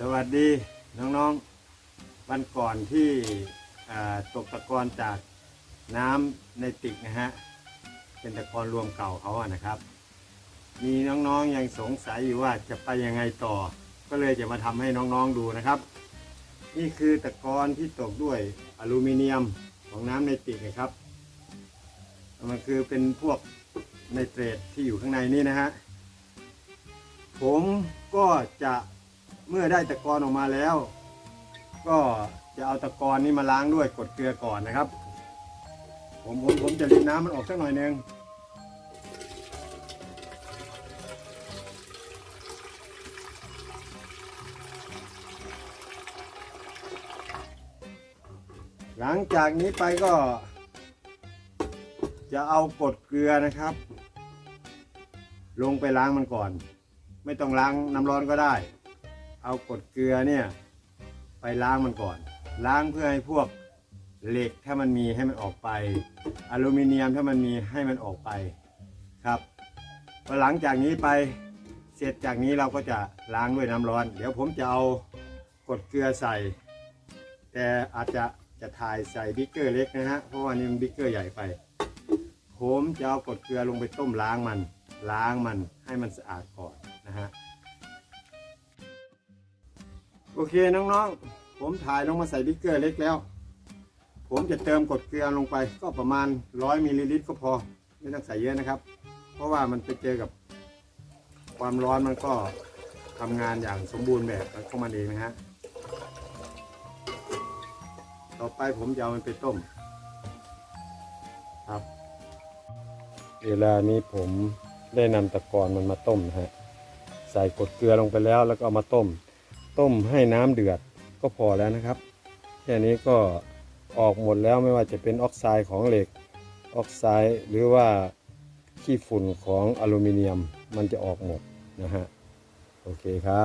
สวัสดีน้องๆ วันก่อนที่อ่าตกตะกอนจากน้ำในติกนะฮะ เป็นตะกอนรวมเก่าเขาอะนะครับ มีน้องๆยังสงสัยอยู่ว่าจะไปยังไงต่อ ก็เลยจะมาทำให้น้องๆดูนะครับ นี่คือตะกอนที่ตกด้วยอลูมิเนียมของน้ำในติกนะครับ มันคือเป็นพวกไนเตรตที่อยู่ข้างในนี่นะฮะ ผมก็จะ เมื่อได้ตะกอนออกมาแล้ว ก็จะเอาตะกอนนี้มาล้างด้วยกรดเกลือก่อนนะครับ ผมผมผมจะรินน้ำมันออกสักหน่อยนึงหลังจากนี้ไปก็ จะเอากดเกลือนะครับ ลงไปล้างมันก่อน ไม่ต้องล้างน้ำร้อนก็ได้ เอากรดเกลือเนี่ยไปล้างมันก่อน ล้างเพื่อให้พวกเหล็กถ้ามันมีให้มันออกไป อลูมิเนียมถ้ามันมีให้มันออกไปครับพอหลังจากนี้ไปเสร็จจากนี้เราก็จะล้างด้วยน้ำร้อน เดี๋ยวผมจะเอากรดเกลือใส่ แต่อาจจะจะถ่ายใส่บิ๊กเกอร์เล็กนะฮะเพราะว่านี่มันบิ๊กเกอร์ใหญ่ไป ผมจะเอากรดเกลือลงไปต้มล้างมัน ล้างมันให้มันสะอาดก่อนนะฮะ โอเคน้องๆ ผมถ่ายลงมาใส่บิ๊กเกอร์เล็กแล้ว ผมจะเติมกดเกลือลงไป ก็ประมาณร้อยมิลลิลิตรก็พอ ไม่ต้องใส่เยอะนะครับ เพราะว่ามันไปเจอกับความร้อนมันก็ทำงานอย่างสมบูรณ์แบบของมันเองนะฮะ ต่อไปผมจะเอามันไปต้ม ครับ เวลานี้ผมได้นำตะกอนมันมาต้มนะฮะ ใส่กดเกลือลงไปแล้วแล้วก็เอามาต้ม ต้มให้น้ำเดือดก็พอแล้วนะครับ แค่นี้ก็ออกหมดแล้วไม่ว่าจะเป็นออกไซด์ของเหล็ก ออกไซด์หรือว่าขี้ฝุ่นของอลูมิเนียมมันจะออกหมดนะฮะ โอเคครับ